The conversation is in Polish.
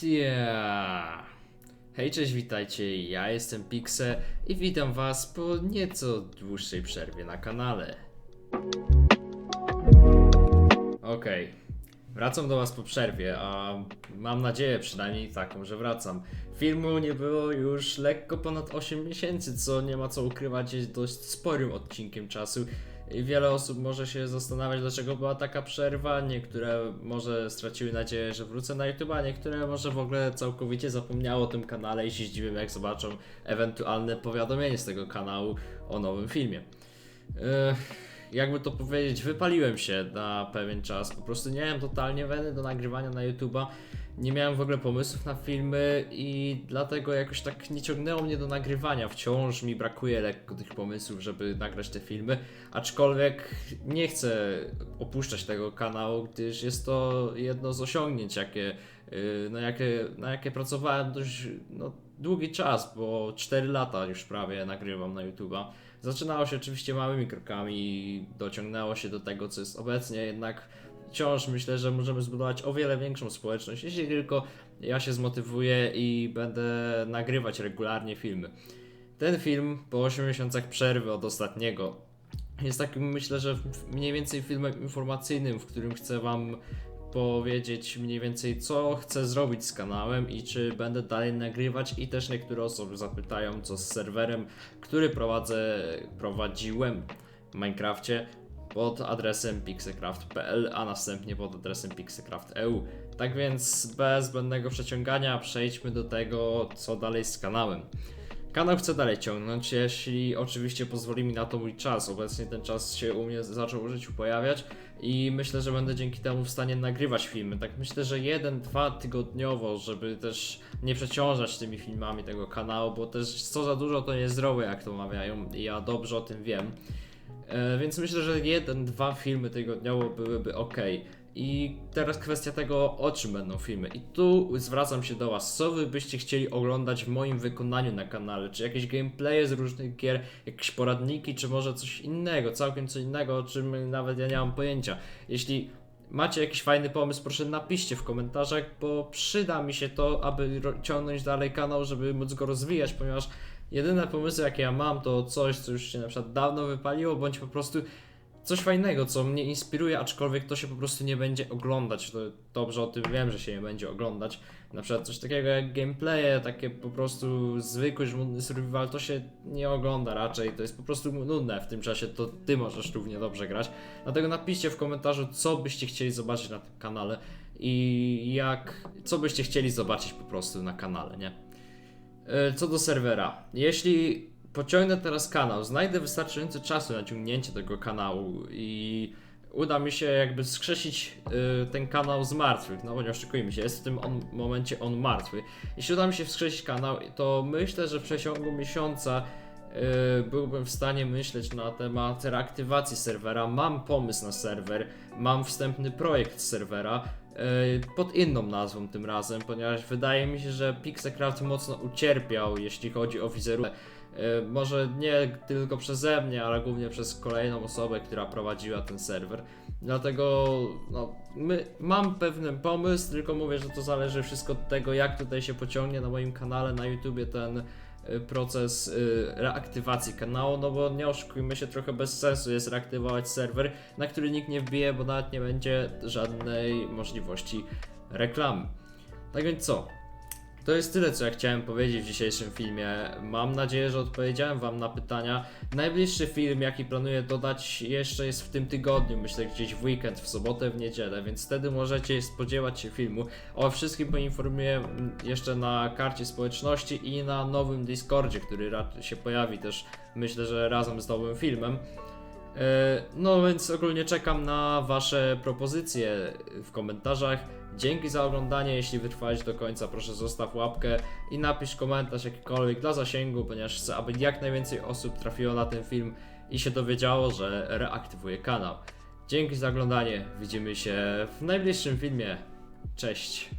Tia. Hej, cześć, witajcie, ja jestem Pixe i witam was po nieco dłuższej przerwie na kanale. Okej, wracam do was po przerwie, a mam nadzieję przynajmniej taką, że wracam. Filmu nie było już lekko ponad 8 miesięcy, co nie ma co ukrywać, jest dość sporym odcinkiem czasu. I wiele osób może się zastanawiać, dlaczego była taka przerwa. Niektóre może straciły nadzieję, że wrócę na YouTube, a niektóre może w ogóle całkowicie zapomniało o tym kanale i się zdziwią, jak zobaczą ewentualne powiadomienie z tego kanału o nowym filmie. Ech, jakby to powiedzieć, wypaliłem się na pewien czas. Po prostu nie miałem totalnie weny do nagrywania na YouTube'a. Nie miałem w ogóle pomysłów na filmy i dlatego jakoś tak nie ciągnęło mnie do nagrywania. Wciąż mi brakuje lekko tych pomysłów, żeby nagrać te filmy. Aczkolwiek nie chcę opuszczać tego kanału, gdyż jest to jedno z osiągnięć, jakie, yy, na, jakie, na jakie pracowałem dość no, długi czas, bo 4 lata już prawie nagrywam na YouTube'a. Zaczynało się oczywiście małymi krokami i dociągnęło się do tego, co jest obecnie, jednak wciąż myślę, że możemy zbudować o wiele większą społeczność, jeśli tylko ja się zmotywuję i będę nagrywać regularnie filmy. Ten film po 8 miesiącach przerwy od ostatniego jest takim, myślę, że mniej więcej filmem informacyjnym, w którym chcę Wam powiedzieć mniej więcej, co chcę zrobić z kanałem i czy będę dalej nagrywać. I też niektóre osoby zapytają, co z serwerem, który prowadzę, prowadziłem w Minecrafcie pod adresem pixecraft.pl, a następnie pod adresem pixecraft.eu. Tak więc bez zbędnego przeciągania przejdźmy do tego, co dalej z kanałem. Kanał chcę dalej ciągnąć, jeśli oczywiście pozwoli mi na to mój czas. Obecnie ten czas się u mnie zaczął w życiu pojawiać i myślę, że będę dzięki temu w stanie nagrywać filmy. Tak myślę, że jeden, dwa tygodniowo, żeby też nie przeciążać tymi filmami tego kanału, bo też co za dużo to niezdrowe, jak to mawiają i ja dobrze o tym wiem. E, więc myślę, że jeden, dwa filmy tygodniowo byłyby ok. I teraz kwestia tego, o czym będą filmy. I tu zwracam się do Was. Co Wy byście chcieli oglądać w moim wykonaniu na kanale? Czy jakieś gameplaye z różnych gier, jakieś poradniki, czy może coś innego, całkiem co innego, o czym nawet ja nie mam pojęcia. Jeśli macie jakiś fajny pomysł, proszę napiszcie w komentarzach, bo przyda mi się to, aby ciągnąć dalej kanał, żeby móc go rozwijać, ponieważ jedyne pomysły, jakie ja mam, to coś, co już się na przykład dawno wypaliło, bądź po prostu coś fajnego, co mnie inspiruje, aczkolwiek to się po prostu nie będzie oglądać. To dobrze o tym wiem, że się nie będzie oglądać. Na przykład coś takiego jak gameplaye, takie po prostu zwykły, żmudny survival, to się nie ogląda raczej. To jest po prostu nudne w tym czasie, to ty możesz równie dobrze grać. Dlatego napiszcie w komentarzu, co byście chcieli zobaczyć na tym kanale i jak, co byście chcieli zobaczyć po prostu na kanale, nie? E, Co do serwera. Jeśli pociągnę teraz kanał, znajdę wystarczająco czasu na ciągnięcie tego kanału i uda mi się jakby skrzesić y, ten kanał z martwych, no bo nie oszukujmy się, jest w tym on, momencie on martwy. Jeśli uda mi się wskrzesić kanał, to myślę, że w przeciągu miesiąca y, byłbym w stanie myśleć na temat reaktywacji serwera. Mam pomysł na serwer, mam wstępny projekt serwera, y, pod inną nazwą tym razem, ponieważ wydaje mi się, że Pixelcraft mocno ucierpiał, jeśli chodzi o wizerunek. E, Może nie tylko przeze mnie, ale głównie przez kolejną osobę, która prowadziła ten serwer. Dlatego no, my, mam pewien pomysł, tylko mówię, że to zależy wszystko od tego, jak tutaj się pociągnie na moim kanale na YouTubie ten e, proces e, reaktywacji kanału, no bo nie oszukujmy się, trochę bez sensu jest reaktywować serwer, na który nikt nie wbije, bo nawet nie będzie żadnej możliwości reklamy. Tak więc co? To jest tyle, co ja chciałem powiedzieć w dzisiejszym filmie. Mam nadzieję, że odpowiedziałem Wam na pytania. Najbliższy film, jaki planuję dodać, jeszcze jest w tym tygodniu. Myślę gdzieś w weekend, w sobotę, w niedzielę, więc wtedy możecie spodziewać się filmu. O wszystkim poinformuję jeszcze na karcie społeczności i na nowym Discordzie, który się pojawi też, myślę, że razem z nowym filmem. E, No więc ogólnie czekam na Wasze propozycje w komentarzach. Dzięki za oglądanie. Jeśli wytrwałeś do końca, proszę zostaw łapkę i napisz komentarz jakikolwiek dla zasięgu, ponieważ chcę, aby jak najwięcej osób trafiło na ten film i się dowiedziało, że reaktywuję kanał. Dzięki za oglądanie. Widzimy się w najbliższym filmie. Cześć.